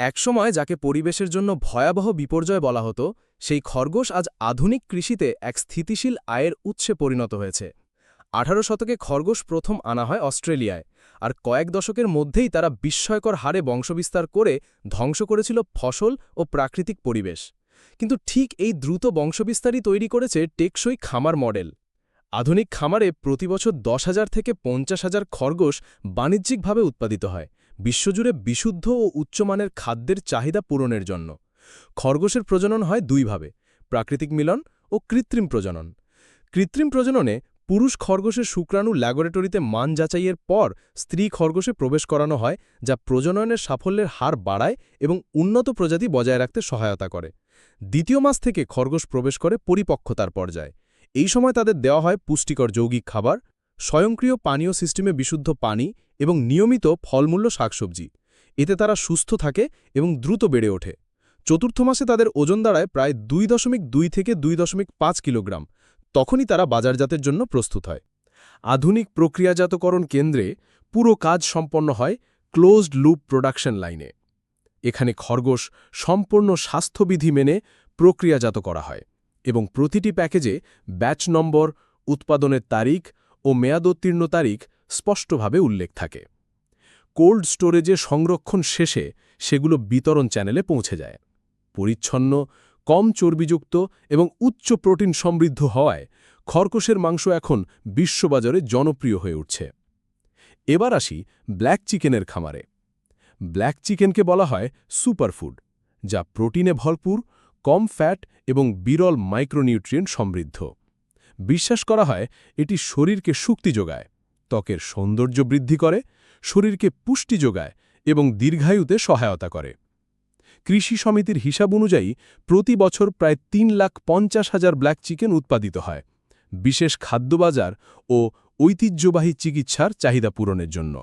একসময় যাকে পরিবেশের জন্য ভয়াবহ বিপর্যয় বলা হতো, সেই খরগোশ আজ আধুনিক কৃষিতে এক স্থিতিশীল আয়ের উৎসে পরিণত হয়েছে। আঠারো শতকে খরগোশ প্রথম আনা হয় অস্ট্রেলিয়ায়, আর কয়েক দশকের মধ্যেই তারা বিস্ময়কর হারে বংশবিস্তার করে ধ্বংস করেছিল ফসল ও প্রাকৃতিক পরিবেশ। কিন্তু ঠিক এই দ্রুত বংশবিস্তারই তৈরি করেছে টেকসই খামার মডেল। আধুনিক খামারে প্রতি বছর দশ হাজার থেকে পঞ্চাশ হাজার খরগোশ বাণিজ্যিকভাবে উৎপাদিত হয়। বিশ্বজুড়ে বিশুদ্ধ ও উচ্চমানের খাদ্যের চাহিদা পূরণের জন্য। খরগোশের প্রজনন হয় দুইভাবে প্রাকৃতিক মিলন ও কৃত্রিম প্রজনন। কৃত্রিম প্রজননে পুরুষ খরগোশের শুক্রাণু ল্যাবরেটরিতে মান যাচাইয়ের পর স্ত্রী খরগোশে প্রবেশ করানো হয়, যা প্রজননের সাফল্যের হার বাড়ায় এবং উন্নত প্রজাতি বজায় রাখতে সহায়তা করে। দ্বিতীয় মাস থেকে খরগোশ প্রবেশ করে পরিপক্কতার পর্যায়ে। এই সময় তাদের দেওয়া হয় পুষ্টিকর যৌগিক খাবার স্বয়ংক্রিয় পানীয় সিস্টেমে বিশুদ্ধ পানি এবং নিয়মিত ফলমূল্য শাকসবজি। এতে তারা সুস্থ থাকে এবং দ্রুত বেড়ে ওঠে। চতুর্থ মাসে তাদের ওজন দাঁড়ায় প্রায় দুই দশমিক দুই থেকে দুই দশমিক পাঁচ কিলোগ্রাম। তখনই তারা বাজারজাতের জন্য প্রস্তুত হয়। আধুনিক প্রক্রিয়াজাতকরণ কেন্দ্রে পুরো কাজ সম্পন্ন হয় ক্লোজড লুপ প্রোডাকশন লাইনে। এখানে খরগোশ সম্পূর্ণ স্বাস্থ্যবিধি মেনে প্রক্রিয়াজাত করা হয় এবং প্রতিটি প্যাকেজে ব্যাচ নম্বর, উৎপাদনের তারিখ ও মেয়াদোত্তীর্ণ তারিখ স্পষ্টভাবে উল্লেখ থাকে। কোল্ড স্টোরেজে সংরক্ষণ শেষে সেগুলো বিতরণ চ্যানেলে পৌঁছে যায়। পরিচ্ছন্ন, কম চর্বিযুক্ত এবং উচ্চ প্রোটিন সমৃদ্ধ হওয়ায় খরগোশের মাংস এখন বিশ্ববাজারে জনপ্রিয় হয়ে উঠছে। এবার আসি ব্ল্যাক চিকেনের খামারে। ব্ল্যাক চিকেনকে বলা হয় সুপারফুড, যা প্রোটিনে ভরপুর, কম ফ্যাট এবং বিরল মাইক্রোনিউট্রিয়েন্ট সমৃদ্ধ। বিশ্বাস করা হয় এটি শরীরকে শক্তি যোগায়, ত্বকের সৌন্দর্য বৃদ্ধি করে, শরীরকে পুষ্টি যোগায় এবং দীর্ঘায়ুতে সহায়তা করে। কৃষি সমিতির হিসাব অনুযায়ী প্রতি বছর প্রায় তিন লাখ পঞ্চাশ হাজার ব্ল্যাক চিকেন উৎপাদিত হয়, বিশেষ খাদ্যবাজার ও ঐতিহ্যবাহী চিকিৎসার চাহিদা পূরণের জন্য।